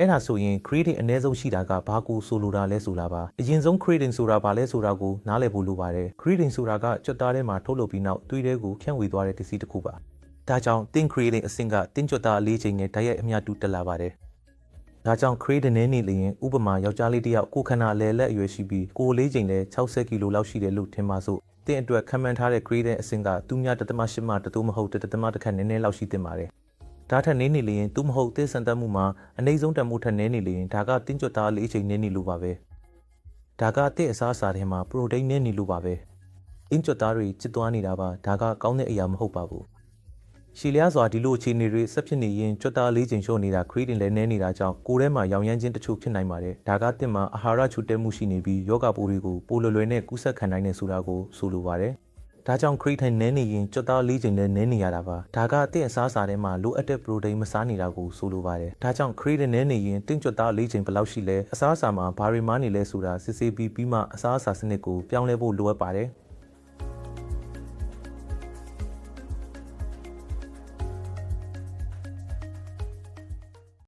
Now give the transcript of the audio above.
အဲ့ဒါဆိုရင် creatine အနည်းဆုံးရှိတာကဘာကိုဆိုလိုတာလဲဆိုတာပါအရင်ဆုံး creatine ဆိုတာဘာလဲဆိုတာကိုနားလည်ဖို့လိုပါတယ် creatine ဆိုတာကကြွက်သားထဲမှာထုတ်လုပ်ပြီးနောက်သွေးထဲကိုဖြန့်ဝေသွားတဲ့ပစ္စည်းတစ်ခုပါဒါကြောင့်တင်း creatine အဆင့်ကတင်းကြွက်သားအလေးချိန်နဲ့ဓာတ်ရိုက်အမျှတူတက်လာပါတယ်ဒါကြောင့် creatine နဲ့နေလျင်ဥပမာယောက်ျားလေးတစ်ယောက်ကိုယ်ခန္ဓာအလယ်လက်အရွယ်ရှိပြီးကိုယ်လေးချိန်လည်း60ကီလိုလောက်ရှိတယ်လို့ထင်ပါစို့တင်းအတွက်ခံမှန်းထားတဲ့ creatine အဆင့်ကသူများတစ်သမရှစ်မှတတိုးမဟုတ်တစ်သမတစ်ခန့်နည်းနည်းလောက်ရှိတင်ပါတယ် ဒါထက်နည်းနေလျင်သူမဟုတ်သစ်စံတက်မှုမှာအနည်းဆုံးတန်မှုထက်နည်းနေလျင်ဒါကတင်းကြွသားလေးချိန်နည်းနေလို့ပါပဲဒါကတစ်အစားအစာထဲမှာပရိုတိန်းနည်းနေလို့ပါပဲတင်းကြွသားတွေကျစ်သွားနေတာပါဒါကကောင်းတဲ့အရာမဟုတ်ပါဘူးရှီလျားစွာဒီလိုအခြေအနေတွေဆက်ဖြစ်နေရင်ကြွသားလေးချိန်လျှော့နေတာခရီးတင်လည်းနည်းနေတာကြောင့်ကိုယ်ထဲမှာရောင်ရမ်းခြင်းတချို့ဖြစ်နိုင်ပါတယ်ဒါကတစ်မှာအာဟာရချို့တဲမှုရှိနေပြီးယောဂပိုးတွေကိုပိုလွယ်လွယ်နဲ့ကူးစက်ခံနိုင်နေဆိုတာကိုဆိုလိုပါတယ် ဒါကြောင့်ခရီးထိုင်နဲနေရင်ကြွက်သားလေးချိန်နဲ့နဲနေရတာပါဒါကအသည့်အစားအစာထဲမှာလိုအပ်တဲ့ပရိုတိန်းမစားနေတာကိုဆိုလိုပါတယ်ဒါကြောင့်ခရီးနဲ့နဲနေရင်တင့်ကြွက်သားလေးချိန်ဘယ်လောက်ရှိလဲအစားအစာမှာဘာတွေမားနေလဲဆိုတာစစ်ဆေးပြီးပြီးမှအစားအစာစနစ်ကိုပြောင်းလဲဖို့လိုအပ်ပါတယ်